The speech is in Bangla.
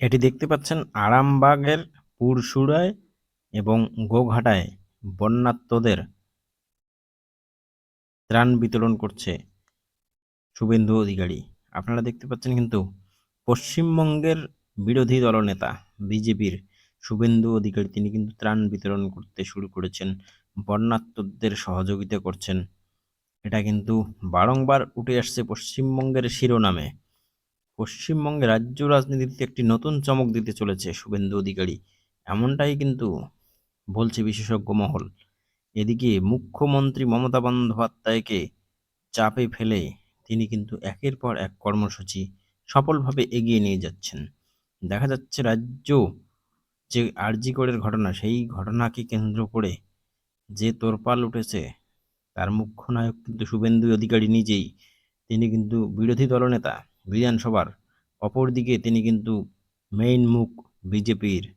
এটি দেখতে পাচ্ছেন আরামবাগের পুরসুরায় এবং গোঘাটায় বন্যাত্মদের ত্রাণ বিতরণ করছে শুভেন্দু অধিকারী। আপনারা দেখতে পাচ্ছেন কিন্তু পশ্চিমবঙ্গের বিরোধী দলনেতা, বিজেপির শুভেন্দু অধিকারী, তিনি কিন্তু ত্রাণ বিতরণ করতে শুরু করেছেন, বন্যাত্মদের সহযোগিতা করছেন। এটা কিন্তু বারংবার উঠে আসছে পশ্চিমবঙ্গের শিরোনামে। পশ্চিমবঙ্গে রাজ্য রাজনীতিতে একটি নতুন চমক দিতে চলেছে শুভেন্দু অধিকারী। এমনটাই কিন্তু বলছে বিশেষজ্ঞ মহল। এদিকে মুখ্যমন্ত্রী মমতা বন্দ্যোপাধ্যায়কে চাপে ফেলে তিনি কিন্তু একের পর এক কর্মসূচি সফলভাবে এগিয়ে নিয়ে যাচ্ছেন। দেখা যাচ্ছে রাজ্য যে আরজিকরের ঘটনা, সেই ঘটনাকে কেন্দ্র করে যে তোরপাল উঠেছে তার মুখ্য নায়ক কিন্তু শুভেন্দু অধিকারী নিজেই। তিনি কিন্তু বিরোধী দলনেতা, বিধানসভার অপরদিকে তিনি কিন্তু মেইন মুখ বিজেপির।